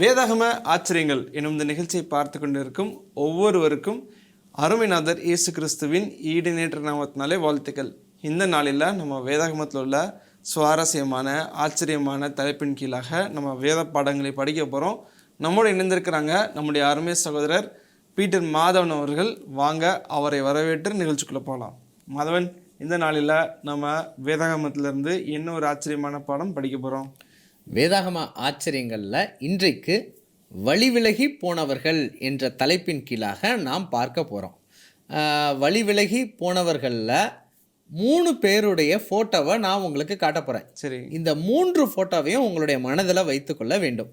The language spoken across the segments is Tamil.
வேதாகம ஆச்சரியங்கள் எனும் இந்த நிகழ்ச்சியை பார்த்து கொண்டிருக்கும் ஒவ்வொருவருக்கும் அருமைநாதர் இயேசு கிறிஸ்துவின் ஈடுநேற்ற நாமத்தினாலே வாழ்த்துக்கள். இந்த நாளில் நம்ம வேதாகமத்தில் உள்ள சுவாரஸ்யமான ஆச்சரியமான தலைப்பின் கீழாக நம்ம வேத பாடங்களை படிக்க போகிறோம் நம்மோடு இணைந்திருக்கிறாங்க நம்முடைய அருமை சகோதரர் பீட்டர் மாதவன் அவர்கள். வாங்க அவரை வரவேற்று நிகழ்ச்சிக்குள்ளே போகலாம் மாதவன் இந்த நாளில் நம்ம வேதாகமத்திலிருந்து என்ன ஒரு ஆச்சரியமான பாடம் படிக்க போகிறோம் வேதாகம ஆச்சரியங்களில் இன்றைக்கு வழிவிலகி போனவர்கள் என்ற தலைப்பின் கீழாக நாம் பார்க்க போகிறோம் வழிவிலகி போனவர்களில் மூணு பேருடைய ஃபோட்டோவை நான் உங்களுக்கு காட்ட போகிறேன் சரி. இந்த மூன்று ஃபோட்டோவையும் உங்களுடைய மனதில் வைத்துக்கொள்ள வேண்டும்.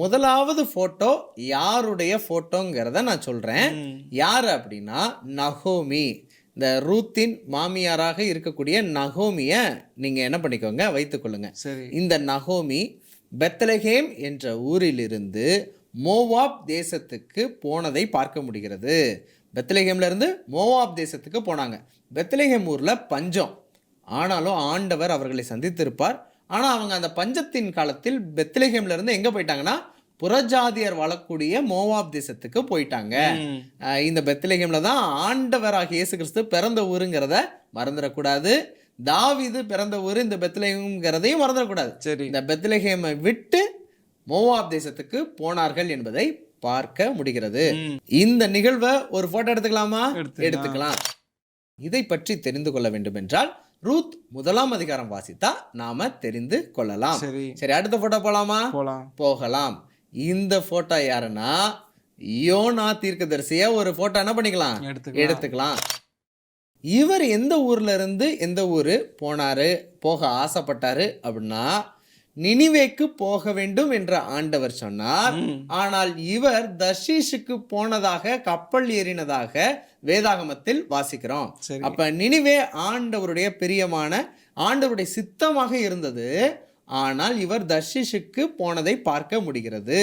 முதலாவது ஃபோட்டோ யாருடைய ஃபோட்டோங்கிறத நான் சொல்கிறேன் யார் அப்படின்னா நகோமி. இந்த ரூத்தின் மாமியாராக இருக்கக்கூடிய நகோமியை நீங்கள் என்ன பண்ணிக்கோங்க வைத்துக்கொள்ளுங்க சரி. இந்த நகோமி பெத்லஹேம் என்ற ஊரிலிருந்து மோவாப் தேசத்துக்கு போனதை பார்க்க முடிகிறது. பெத்லஹேம்ல இருந்து மோவாப் தேசத்துக்கு போனாங்க. பெத்லஹேம் ஊரில் பஞ்சம். ஆனாலும் ஆண்டவர் அவர்களை சந்தித்திருப்பார். ஆனால் அவங்க அந்த பஞ்சத்தின் காலத்தில் பெத்லஹேம்ல இருந்து எங்கே போயிட்டாங்கன்னா புறஜாதியர் வாழக்கூடிய மோவாப் தேசத்துக்கு போயிட்டாங்க. இந்த பெத்லஹேம்ல தான் ஆண்டவராகிய இயேசு கிறிஸ்து பிறந்த ஊருங்கிறத மறந்துடக்கூடாது. தாவீது பிறந்த ஊர் இந்த பெத்லஹேம்ங்கிறதையும் மறந்துடக்கூடாது. சரி. இந்த பெத்லஹேமை விட்டு மோவாப் தேசத்துக்கு போனார்கள் என்பதை பார்க்க முடிகிறது. இந்த நிகழ்வை ஒரு போட்டோ எடுத்துக்கலாமா? எடுத்துக்கலாம். இதை பற்றி தெரிந்து கொள்ள வேண்டும் என்றால் ரூத் முதலாம் அதிகாரம் வாசித்தா நாம தெரிந்து கொள்ளலாம். சரி. சரி அடுத்த போட்டோ போலாமா? போலாம். போகலாம். இந்த போட்டோ யாருன்னா? யோனா தீர்க்கதரிசிய ஒரு போட்டோ என்ன பண்ணிக்கலாம்? எடுத்துக்கலாம். எடுத்துக்கலாம். இவர் எந்த ஊர்ல இருந்து எந்த ஊர் போனாரு? போக ஆசைப்பட்டாரு அப்படின்னா நினிவேக்கு போக வேண்டும் என்று ஆண்டவர் சொன்னார். ஆனால் இவர் தர்ஷீஷுக்கு போனதாக கப்பல் ஏறினதாக வேதாகமத்தில் வாசிக்கிறோம். அப்ப நினிவே ஆண்டவருடைய பிரியமான ஆண்டவருடைய சித்தமாக இருந்தது. ஆனால் இவர் தர்ஷிஷுக்கு போனதை பார்க்க முடிகிறது.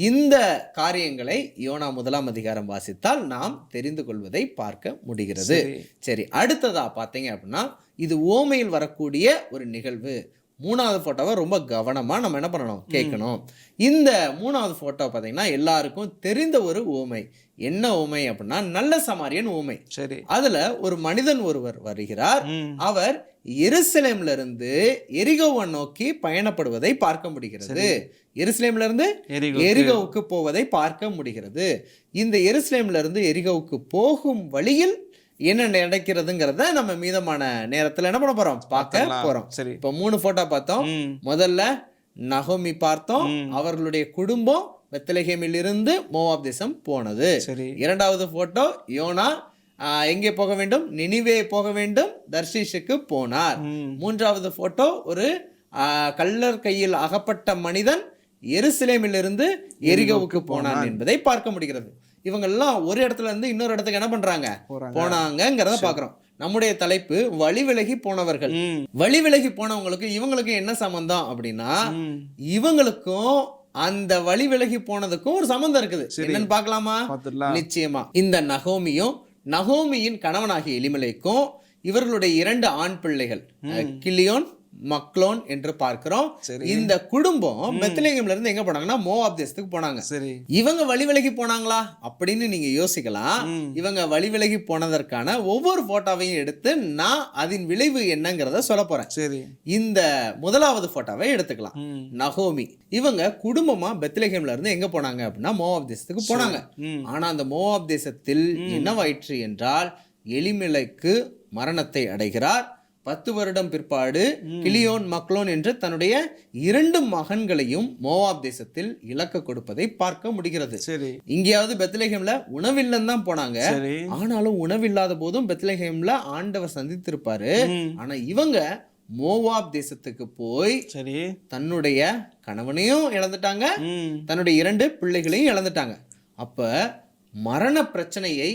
இந்த காரியங்களை யோனா முதலாம் அதிகாரம் வாசித்தால் நாம் தெரிந்து கொள்வதை பார்க்க முடிகிறது சரி. சரி அடுத்ததா பார்த்தீங்க அப்படின்னா இது ஓமையில் வரக்கூடிய ஒரு நிகழ்வு மூணாவது போட்டோவை ரொம்ப கவனமாக நம்ம என்ன பண்ணணும்? கேட்கணும். இந்த மூணாவது போட்டோ பார்த்தீங்கன்னா எல்லாருக்கும் தெரிந்த ஒரு ஓமை என்ன ஓமை அப்படின்னா நல்ல சமாரியன் ஓமை சரி. அதுல ஒரு மனிதன் ஒருவர் வருகிறார். அவர் எருசலேம்ல இருந்து எரிகோவை நோக்கி பயணப்படுவதை பார்க்க முடிகிறது. எருசலேம்ல இருந்து எரிகோ எரிகோவுக்கு போவதை பார்க்க முடிகிறது. இந்த எருசலேம்ல இருந்து எரிகோவுக்கு போகும் வழியில் என்ன நடக்கிறதுங்கிறத நம்ம மீதமான நேரத்துல என்ன பண்ண போறோம்? பார்க்க. போறோம். சரி. இப்போ மூணு போட்டோ பார்த்தோம். முதல்ல நகோமி பார்த்தோம். அவர்களுடைய குடும்பம் பெத்லஹேமில் இருந்து மோவாப் தேசம் போனது இரண்டாவது போட்டோ யோனா எங்கே போக வேண்டும்? நினிவே போக வேண்டும். தர்ஷீஷுக்கு போனார். மூன்றாவது போட்டோ ஒரு ஆஹ், கள்ளர் கையில் அகப்பட்ட மனிதன் எருசலேமிலிருந்து எரிகோவுக்கு போனான். என்பதை பார்க்க முடிகிறது. இவங்கெல்லாம் ஒரு இடத்துல இருந்து இன்னொரு இடத்துக்கு என்ன பண்றாங்க? போறாங்க. போனாங்கங்கிறத பார்க்குறோம் நம்முடைய தலைப்பு வழி விலகி போனவர்கள். வழி விலகி போனவங்களுக்கு இவங்களுக்கு என்ன சம்பந்தம் அப்படின்னா. இவங்களுக்கும் அந்த வழி விலகி போனதுக்கும் ஒரு சம்பந்தம் இருக்குது. என்னன்னு பார்த்துடலாம். நிச்சயமா. இந்த நகோமியும் நகோமியின் கணவனாகிய எலிமலைக்கும் இவர்களுடைய இரண்டு ஆண் பிள்ளைகள் கிளியோன் மக்லோன் என்று பார்க்கிறோம். இந்த குடும்பம் பெத்லேகம்ல இருந்து எங்க போனாங்கன்னா மோவாப் தேசத்துக்கு போனாங்க. சரி. இவங்க வழி விலகி போனாங்களா? அப்படின்னு நீங்க யோசிக்கலாம். இவங்க வழி விலகி போனதற்கான ஒவ்வொரு போட்டோவையும் எடுத்து நான் அதன் விளைவு என்னங்கிறத சொல்ல போறேன். சரி. இந்த முதலாவது போட்டோவை எடுத்துக்கலாம். நகோமி. இவங்க குடும்பமா பெத்லஹேம்ல இருந்து எங்க போனாங்க அப்படின்னா மோவாப் தேசத்துக்கு போனாங்க. ஆனா அந்த மோவாப் தேசத்தில் என்னவாயிற்று என்றால் எலிமெலைக்கு மரணத்தை அடைகிறார். பத்து வருடம் பிற்பாடு கிளியோன் மக்லோன் என்று தன்னுடைய இரண்டு மகன்களையும் மோவாப் தேசத்தில் இழக்க கொடுப்பதை பார்க்க முடிகிறது. சரி. இங்கேயாவது பெத்லஹேம்ல உணவில்லன்னு தான் போனாங்க. ஆனாலும் உணவில்லாத போதும் பெத்லஹேம்ல ஆண்டவர் சந்தித்திருப்பாரு. ஆனா இவங்க மோவாப் தேசத்துக்கு போய் சரி. தன்னுடைய கணவனையும் இழந்துட்டாங்க. தன்னுடைய இரண்டு பிள்ளைகளையும் இழந்துட்டாங்க. அப்ப மரண பிரச்சனையை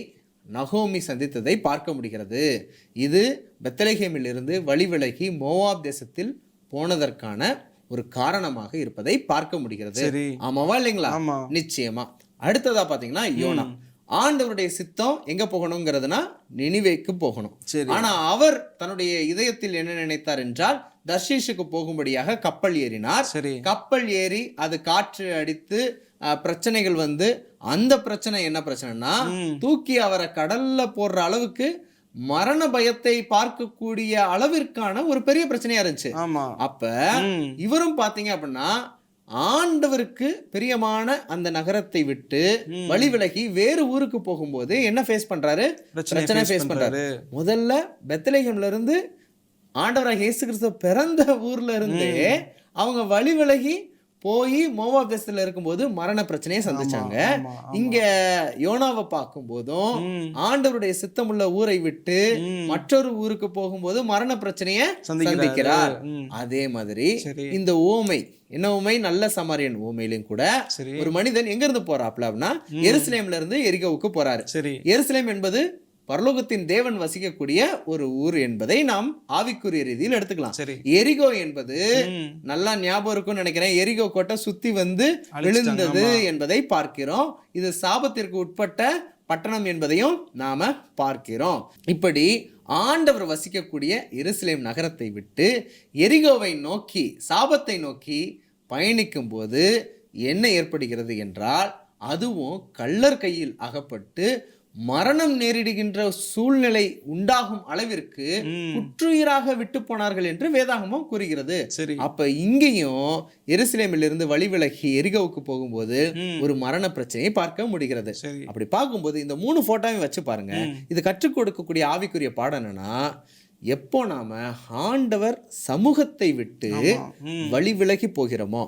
நகோமி சந்தித்ததை பார்க்க முடிகிறது. இது பெத்தலகேமில் இருந்து வழி விலகி மோவாப் தேசத்தில் போனதற்கான ஒரு காரணமாக இருப்பதை பார்க்க முடிகிறது. ஆமாவா இல்லைங்களா? நிச்சயமா. அடுத்ததா பாத்தீங்கன்னா யோனா. ஆண்டவருடைய சித்தம் எங்க போகணுங்கிறதுனா நினிவேக்கு போகணும். சரி. ஆனா அவர் தன்னுடைய இதயத்தில் என்ன நினைத்தார் என்றால் தர்ஷீஷுக்கு போகும்படியாக கப்பல் ஏறினார். சரி. கப்பல் ஏறி அது காற்று அடித்து பிரச்சனைகள் வந்து அந்த பிரச்சனை என்ன பிரச்சனைனா. தூக்கி அவரை கடல்ல போடுற அளவுக்கு மரண பயத்தை பார்க்கக்கூடிய அளவிற்கான ஒரு பெரிய பிரச்சனையா இருந்துச்சு. அப்ப. இவரும் பாத்தீங்க அப்படின்னா ஆண்டவருக்கு பிரியமான அந்த நகரத்தை விட்டு. வழி விலகி வேறு ஊருக்கு போகும்போது என்ன ஃபேஸ் பண்றாரு? பிரச்சனை ஃபேஸ் பண்றாரு. முதல்ல பெத்தலேகம்ல இருந்து ஆண்டவராக இயேசு கிறிஸ்து பிறந்த ஊர்ல இருந்தே அவங்க வழி விலகி போய் மோவாப் தேசத்துல இருக்கும்போது மரண பிரச்சனையை சந்திச்சாங்க. இங்க யோனாவை பார்க்கும் போதும். ஆண்டவருடைய சித்தமுள்ள ஊரை விட்டு. மற்றொரு ஊருக்கு போகும்போது மரண பிரச்சனையை சந்திக்கிறாரு. அதே மாதிரி இந்த ஓமை என்ன ஓமை? நல்ல சமாரியன் ஓமையிலும் கூட ஒரு மனிதன் எங்க இருந்து போறாப்ல அப்படின்னா எருசலேம்ல இருந்து எரிகோவுக்கு போறாரு. எருசலேம் என்பது பரலோகத்தின் தேவன் வசிக்கக்கூடிய ஒரு ஊர் என்பதை நாம் ஆவிக்குரிய ரீதியில் எடுத்துக்கலாம். சரி. எரிகோ என்பது. நல்லா ஞாபகம் இருக்கும்னு நினைக்கிறேன். எரிகோ கோட்டை சுத்தி வந்து விழுந்தது. என்பதை பார்க்கிறோம். இது சாபத்திற்கு உட்பட்ட பட்டணம் என்பதையும் நாம பார்க்கிறோம். இப்படி ஆண்டவர் வசிக்கக்கூடிய எருசலேம் நகரத்தை விட்டு எரிகோவை நோக்கி சாபத்தை நோக்கி பயணிக்கும் போது என்ன ஏற்படுகிறது என்றால் அதுவும் கள்ளர் கையில் அகப்பட்டு மரணம் நேரிடுகின்ற சூழ்நிலை உண்டாகும் அளவிற்கு ம். குற்றுயிராக விட்டு போனார்கள் என்று வேதாகமம் கூறுகிறது சரி அப்ப இங்கேயும் எருசலேமிலிருந்து வழி விலகி எரிகோவுக்கு போகும்போது. ஒரு மரண பிரச்சனையை பார்க்க முடிகிறது அப்படி பார்க்கும்போது இந்த மூணு போட்டோவையும் வச்சு பாருங்க. இது கற்றுக் கொடுக்கக்கூடிய ஆவிக்குரிய பாடம் என்னன்னா எப்போ நாம ஆண்டவர் சமூகத்தை விட்டு. வழி விலகி போகிறோமோ.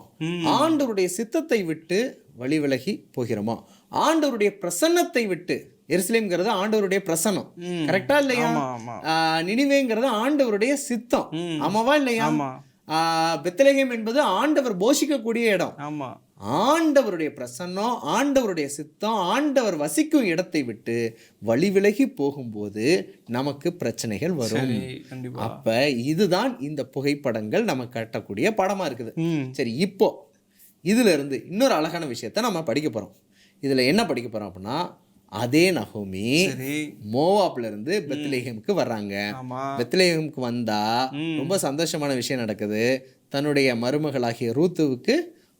ஆண்டவருடைய சித்தத்தை விட்டு வழி விலகி போகிறோமோ ஆண்டவருடைய பிரசன்னத்தை விட்டு எருசலேம்ங்கிறது ஆண்டவருடைய பிரசன்னம் ம். கரெக்டா இல்லையா? நினிவேங்கிறது ஆண்டவருடைய சித்தம். ஆமாவா இல்லையா? பெத்லகேம் என்பது ஆண்டவர் போஷிக்கக்கூடிய இடம். ஆமா. ஆண்டவருடைய பிரசன்னம் ஆண்டவருடைய சித்தம் ஆண்டவர் வசிக்கும் இடத்தை விட்டு வழி விலகி போகும்போது நமக்கு பிரச்சனைகள் வரும். அப்ப இதுதான் இந்த புகைப்படங்கள் நம்ம கட்டக்கூடிய படமா இருக்குது. சரி இப்போ இதுல இருந்து இன்னொரு அழகான விஷயத்த நம்ம படிக்க போறோம். இதுல என்ன படிக்க போறோம் அப்படின்னா அதே நகோமி மோவாப்ல இருந்து பெத்லேஹேமுக்கு வர்றாங்க. பெத்லேஹேமுக்கு வந்தா. ரொம்ப சந்தோஷமான விஷயம் நடக்குது. தன்னுடைய மருமகளாகிய ரூத்துவுக்கு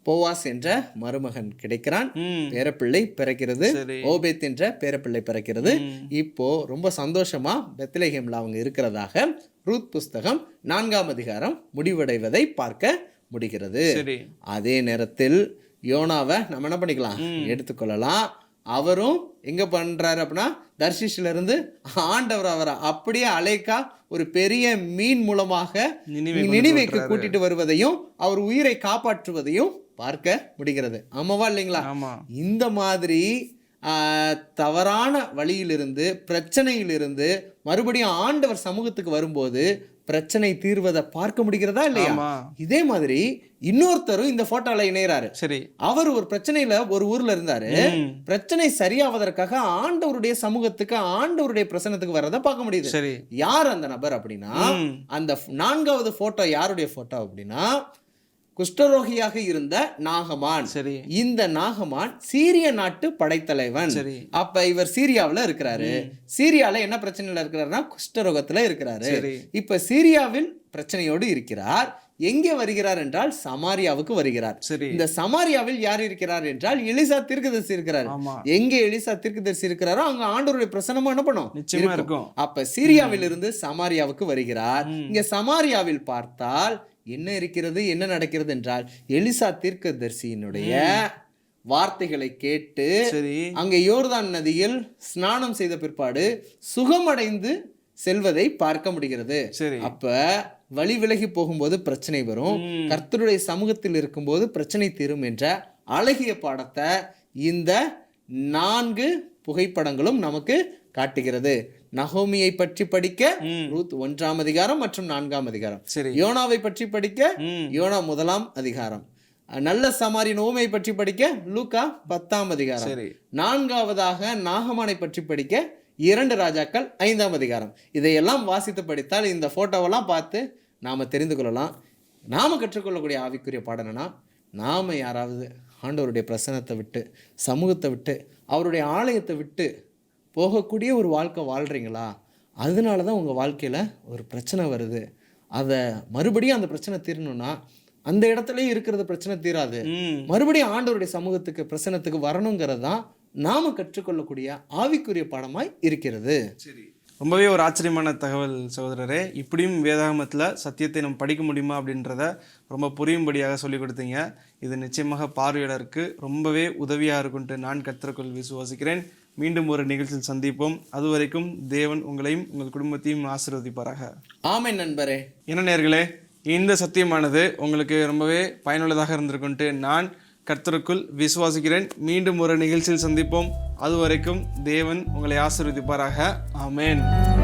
போவாஸ் என்ற மருமகன் கிடைக்கிறான். பேரப்பிள்ளை பிறக்கிறது. ஓபேத் என்ற பேரப்பிள்ளை பிறக்கிறது. இப்போ ரொம்ப சந்தோஷமா பெத்லேஹேம்ல அவங்க இருக்கிறதாக ரூத் புஸ்தகம் நான்காம் அதிகாரம் முடிவடைவதை பார்க்க முடிகிறது. அதே நேரத்தில் யோனாவை நம்ம என்ன பண்ணிக்கலாம்? எடுத்துக்கொள்ளலாம். அவரும் எங்க பண்றாரு அப்படின்னா தர்ஷிஷ்ல இருந்து ஆண்டவர் அவரை அப்படியே அலைக்கா ஒரு பெரிய மீன் மூலமாக நினைவைக்கு. கூட்டிட்டு வருவதையும் அவர் உயிரை காப்பாற்றுவதையும் பார்க்க முடிகிறது. ஆமாவா இல்லைங்களா? இந்த மாதிரி தவறான வழியிலிருந்து பிரச்சனையிலிருந்து மறுபடியும் ஆண்டவர் சமூகத்துக்கு வரும்போது பிரச்சனை தீர்வதை பார்க்க முடிகிறதா இல்லையா? இதே மாதிரி இன்னொருத்தரும் இந்த போட்டோல இணையறாரு. சரி. அவர் ஒரு பிரச்சனையில ஒரு ஊர்ல இருந்தாரு. பிரச்சனை சரியாவதற்காக ஆண்டவருடைய சமூகத்துக்கு ஆண்டவருடைய பிரசனத்துக்கு வர்றதை பார்க்க முடியுது. சரி. யார் அந்த நபர் அப்படின்னா. அந்த நான்காவது போட்டோ யாருடைய போட்டோ அப்படின்னா குஷ்டரோகியாக இருந்த நாகமான். சரி. இந்த நாகமான் சீரிய நாட்டு படைத்தலைவன். சரி. அப்ப இவர் சீரியாவுல இருக்கிறாரு. சீரியால என்ன பிரச்சனையில இருக்கிறாருன்னா குஷ்டரோகத்துல இருக்கிறாரு. இப்ப சீரியாவில் பிரச்சனையோடு இருக்கிறார். எங்கே வருகிறார் என்றால் சமாரியாவுக்கு வருகிறார். சரி. இந்த சமாரியாவில் யார் இருக்கிறார் என்றால் எலிசா தீர்க்கதரிசி இருக்கிறார். எங்கே எலிசா தீர்க்கதரிசி இருக்கிறாரோ அங்க ஆண்டவருடைய பிரசனமா என்ன பண்ணும்? நிச்சயமா இருக்கும். அப்ப சீரியாவில் இருந்து சமாரியாவுக்கு வருகிறார். இங்க சமாரியாவில் பார்த்தால் என்ன இருக்கிறது என்ன நடக்கிறது என்றால் எலிசா தீர்க்கதரிசியினுடைய வார்த்தைகளை கேட்டு சரி. அங்கே யோர்தான் நதியில் ஸ்நானம் செய்த பிற்பாடு சுகமடைந்து செல்வதை பார்க்க முடிகிறது. சரி. அப்ப வழி விலகி போகும்போது பிரச்சனை வரும். கர்த்தருடைய சமூகத்தில் இருக்கும்போது பிரச்சனை தீரும் என்ற அழகிய பாடத்தை இந்த நான்கு புகைப்படங்களும் நமக்கு காட்டுகிறது. நகோமியை பற்றி படிக்க. ரூத் ஒன்றாம் அதிகாரம் மற்றும் நான்காம் அதிகாரம். யோனாவை பற்றி படிக்க யோனா முதலாம் அதிகாரம். நல்ல சமாரி நோமை பற்றி படிக்க லூக்கா பத்தாம் அதிகாரம். நான்காவதாக நாகமானை பற்றி படிக்க இரண்டு ராஜாக்கள் ஐந்தாம் அதிகாரம். இதையெல்லாம் வாசித்து படித்தால் இந்த போட்டோவெல்லாம் பார்த்து நாம் தெரிந்து கொள்ளலாம். நாம் கற்றுக்கொள்ளக்கூடிய ஆவிக்குரிய பாடம் என்னன்னா நாம் யாராவது ஆண்டவருடைய பிரசனத்தை விட்டு சமூகத்தை விட்டு அவருடைய ஆலயத்தை விட்டு போகக்கூடிய ஒரு வாழ்க்கை வாழ்கிறீங்களா அதனால தான் உங்கள் வாழ்க்கையில் ஒரு பிரச்சனை வருது. அதை மறுபடியும் அந்த பிரச்சனை தீரணும்னா அந்த இடத்துலயே இருக்கிறது பிரச்சனை தீராது. மறுபடியும் ஆண்டவருடைய சமூகத்துக்கு பிரசனத்துக்கு வரணுங்கிறது தான் நாம கற்றுக்கொள்ளக்கூடிய ஆவிக்குரிய பாடமாய் இருக்கிறது. சரி. ரொம்பவே ஒரு ஆச்சரியமான தகவல் சகோதரரே. இப்படியும் வேதாகமத்தில் சத்தியத்தை நம்ம படிக்க முடியுமா அப்படின்றத ரொம்ப புரியும்படியாக சொல்லி கொடுத்தீங்க. இது நிச்சயமாக பார்வையாளருக்கு ரொம்பவே உதவியாக இருக்கும்ட்டு நான் கத்திரக்குள் விசுவாசிக்கிறேன். மீண்டும் ஒரு நிகழ்ச்சியில் சந்திப்போம். அதுவரைக்கும் தேவன் உங்களையும் உங்கள் குடும்பத்தையும் ஆசீர்வதிப்பாராக. ஆமென் நண்பரே. என்ன நேர்களே இந்த சத்தியமானது உங்களுக்கு ரொம்பவே பயனுள்ளதாக இருந்திருக்குன்ட்டு நான் கர்த்தருக்குள் விசுவாசிக்கிறேன். மீண்டும் ஒரு நிகழ்ச்சியில் சந்திப்போம். அதுவரைக்கும் தேவன் உங்களை ஆசீர்வதிப்பாராக. ஆமென்.